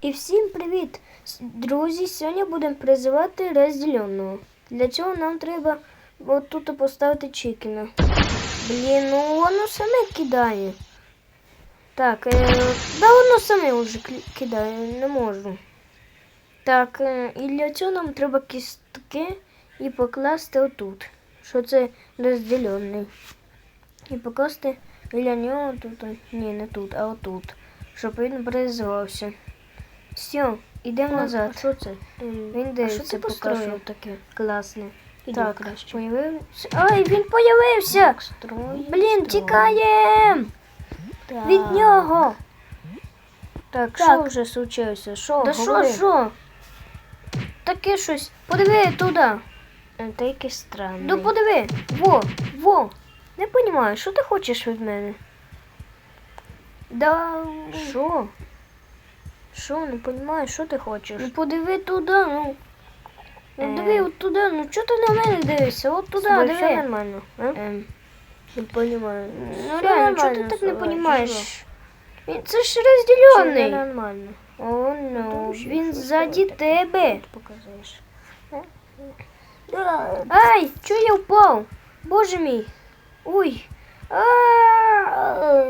І всім привіт! Друзі, сьогодні будемо призивати розділеного. Для цього нам треба отут поставити чикіна. Блін, ну воно саме кидає. Так, е, да воно саме вже кидає, не можу. Так, е, і для цього нам треба кістки і покласти отут. Що це розділений. І покласти біля нього тут. Ні, не тут, а отут. Щоб він призвався. Все, йдемо назад. А що це? Він дивиться, що ти поки построїв таке? Класне. Так, краще. появився. Ай, він появився! Строй, Блін, строй. тікаєм! Від нього! Так, що вже случилося? Що? Да що, що? Таке щось. Подиви туди. Е, Та якийсь странний. Ну подиви. Во, во. Не розумію, що ти хочеш від мене? Да. Що? Що, не розумію, що ти хочеш? Ну, Ну подиви туди, ну. Ну Е. диви от туди, ну чого ти на мене дивишся? От туди, диви. все нормально? А? Ем, не понимаю. Ну Все реально, чого ти так не розумієш? Він це ж Все розділений. нормально. О, ну, він щось ззаді тебе. Показуєш. Ай, чого я впав? Боже мій. Ой. А,